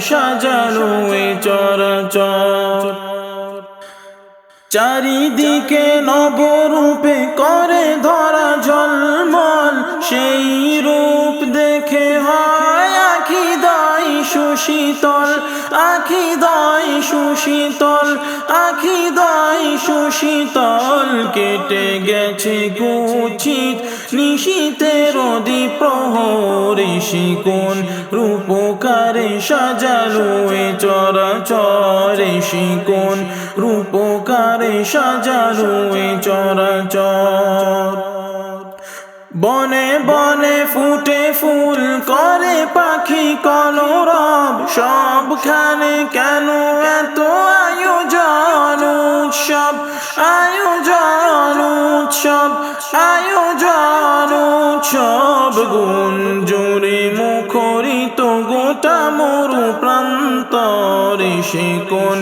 সাজানো চরাচর। চারিদিকে নবরূপে করে ধরা জলমল সেই রূপ দেখে হয় আখি দায় সুশীতল, আখি দায় সুশীতল, আখি সুশীতল কেটে গেছে কুচিত। নিশীতের প্রহরে শিকোন রূপকারে সাজালো এ চরাচরে শিকোন রূপকারে সাজালো এ চরাচর। বনে বনে ফুটে ফুল করে পাখি কলরব, সবখানে কেন এত উৎসব আয়োজন, উৎসব গুণ জোরে মুখরিত গোটা মরু প্রান্তরে সে কোন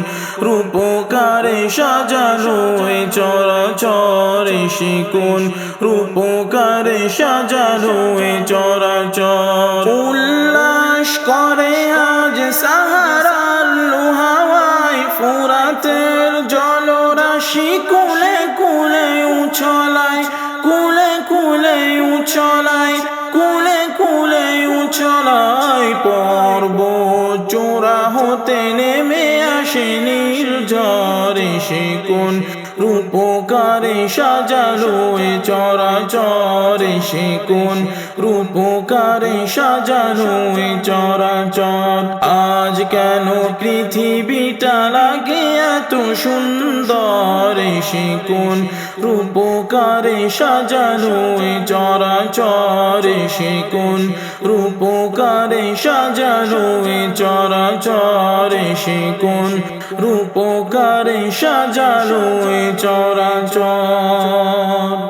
রূপকারে সাজানো এ চরাচরে সে কোন রূপকারে সাজানো এ চরাচর। উল্লাস করে আজ সাহারার লোহাওয়ায়, ফুরাতের জলরাশি কুলে কুলে উছলায়, কুলে কুলে উছলায়, কুলে কুলে উছলায় পর্ব চোরা হতে নেমে আসে নির্ঝরে সে কোন রূপকারে সাজালো এ চরাচরে সে কোন রূপকারে সাজানো এ চরাচর। আজ কেন পৃথিবীটা লাগে এত সুন্দর? সে কোন রূপকারে সাজানো চরাচরে? সে কোন রূপকারে সাজানো চরাচরে? সে কোন রূপকারে সাজানো চরাচর?